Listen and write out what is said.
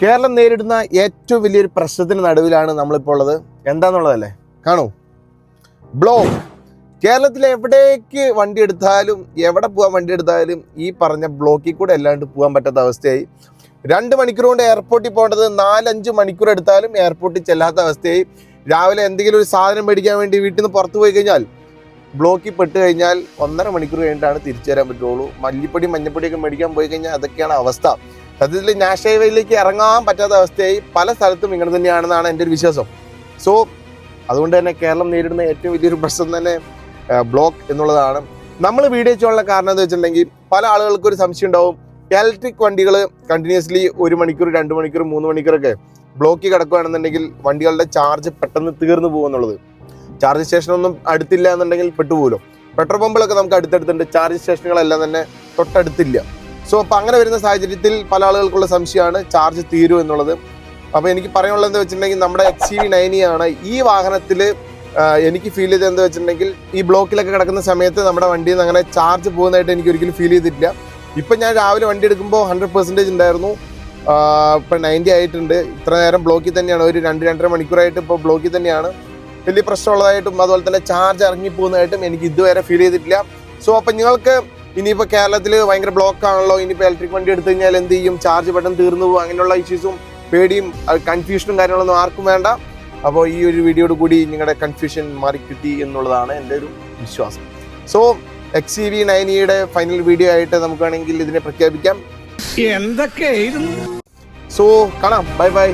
കേരളം നേരിടുന്ന ഏറ്റവും വലിയൊരു പ്രശ്നത്തിന് നടുവിലാണ് നമ്മളിപ്പോൾ ഉള്ളത്. എന്താന്നുള്ളതല്ലേ? കാണൂ. ബ്ലോക്ക്. കേരളത്തിൽ എവിടേക്ക് വണ്ടി എടുത്താലും എവിടെ പോകാൻ വണ്ടി എടുത്താലും ഈ പറഞ്ഞ ബ്ലോക്കിൽ കൂടെ അല്ലാണ്ട് പോകാൻ പറ്റാത്ത അവസ്ഥയായി. രണ്ട് മണിക്കൂർ കൊണ്ട് എയർപോർട്ടിൽ പോകേണ്ടത് നാലഞ്ച് മണിക്കൂർ എടുത്താലും എയർപോർട്ടിൽ ചെല്ലാത്ത അവസ്ഥയായി. രാവിലെ എന്തെങ്കിലും ഒരു സാധനം മേടിക്കാൻ വേണ്ടി വീട്ടിൽ നിന്ന് പുറത്ത് പോയി കഴിഞ്ഞാൽ ബ്ലോക്കിൽ പെട്ട് കഴിഞ്ഞാൽ ഒന്നര മണിക്കൂർ കഴിഞ്ഞിട്ടാണ് തിരിച്ചു വരാൻ പറ്റുള്ളൂ. മല്ലിപ്പൊടി മഞ്ഞപ്പൊടിയൊക്കെ മേടിക്കാൻ പോയി കഴിഞ്ഞാൽ അതൊക്കെയാണ് അവസ്ഥ. സത്യത്തിൽ നാഷണൽ ഹൈവേയിലേക്ക് ഇറങ്ങാൻ പറ്റാത്ത അവസ്ഥയായി പല സ്ഥലത്തും ഇങ്ങനെ തന്നെയാണെന്നാണ് എന്റെ ഒരു വിശ്വാസം. സോ അതുകൊണ്ട് തന്നെ കേരളം നേരിടുന്ന ഏറ്റവും വലിയൊരു പ്രശ്നം തന്നെ ബ്ലോക്ക് എന്നുള്ളതാണ്. നമ്മൾ വീഡിയോ ചെയ്യാനുള്ള കാരണം എന്ന് വെച്ചിട്ടുണ്ടെങ്കിൽ പല ആളുകൾക്കും ഒരു സംശയം ഉണ്ടാവും. ഇലക്ട്രിക് വണ്ടികൾ കണ്ടിന്യൂസ്ലി ഒരു മണിക്കൂർ രണ്ട് മണിക്കൂർ മൂന്ന് മണിക്കൂറൊക്കെ ബ്ലോക്കിൽ കിടക്കുകയാണെന്നുണ്ടെങ്കിൽ വണ്ടികളുടെ ചാർജ് പെട്ടെന്ന് തീർന്നു പോകുന്നുള്ളത് ചാർജ് സ്റ്റേഷനൊന്നും അടുത്തില്ല എന്നുണ്ടെങ്കിൽ പെട്ടുപോകുമല്ലോ. പെട്രോൾ പമ്പുകളൊക്കെ നമുക്ക് അടുത്തടുത്തുണ്ട്. ചാർജ് സ്റ്റേഷനുകളെല്ലാം തന്നെ തൊട്ടടുത്തില്ല. സോ അപ്പോൾ അങ്ങനെ വരുന്ന സാഹചര്യത്തിൽ പല ആളുകൾക്കുള്ള സംശയമാണ്. ചാർജ് തീരും എന്നുള്ളത്. അപ്പോൾ എനിക്ക് പറയാനുള്ളത് എന്താ വെച്ചിട്ടുണ്ടെങ്കിൽ നമ്മുടെ എക്സ് സി വി നയനി ആണ് ഈ വാഹനത്തിൽ എനിക്ക് ഫീൽ ചെയ്തത് എന്താ വെച്ചിട്ടുണ്ടെങ്കിൽ ഈ ബ്ലോക്കിലൊക്കെ കിടക്കുന്ന സമയത്ത് നമ്മുടെ വണ്ടിയിൽ നിന്ന് അങ്ങനെ ചാർജ് പോകുന്നതായിട്ട് എനിക്ക് ഒരിക്കലും ഫീൽ ചെയ്തിട്ടില്ല. ഇപ്പം ഞാൻ രാവിലെ വണ്ടി എടുക്കുമ്പോൾ ഹൺഡ്രഡ് പെർസെന്റേജ് ഉണ്ടായിരുന്നു. ഇപ്പം നയന്റി ആയിട്ടുണ്ട്. ഇത്ര നേരം ബ്ലോക്കിൽ തന്നെയാണ്. ഒരു രണ്ട് രണ്ടര മണിക്കൂറായിട്ട് ഇപ്പോൾ ബ്ലോക്കിൽ തന്നെയാണ്. വലിയ പ്രശ്നമുള്ളതായിട്ടും അതുപോലെ തന്നെ ചാർജ് ഇറങ്ങി പോകുന്നതായിട്ടും എനിക്ക് ഇതുവരെ ഫീൽ ചെയ്തിട്ടില്ല. സോ അപ്പം നിങ്ങൾക്ക് ഇനിയിപ്പോൾ കേരളത്തിൽ ഭയങ്കര ബ്ലോക്ക് ആണല്ലോ. ഇനിയിപ്പോൾ ഇലക്ട്രിക് വണ്ടി എടുത്തു കഴിഞ്ഞാൽ എന്ത് ചെയ്യും? ചാർജ് പെട്ടെന്ന് തീർന്നു പോകും. അങ്ങനെയുള്ള ഇഷ്യൂസും പേടിയും കൺഫ്യൂഷനും കാര്യങ്ങളൊന്നും ആർക്കും വേണ്ട. അപ്പോൾ ഈ ഒരു വീഡിയോയോട് കൂടി നിങ്ങളുടെ കൺഫ്യൂഷൻ മാറിക്കിട്ടി എന്നുള്ളതാണ് എന്റെ ഒരു വിശ്വാസം. സോ എക്സ് സി വി നയനിയുടെ ഫൈനൽ വീഡിയോ ആയിട്ട് നമുക്ക് വേണമെങ്കിൽ ഇതിനെ പ്രഖ്യാപിക്കാം. എന്തൊക്കെ സോ കാണാം. Bye bye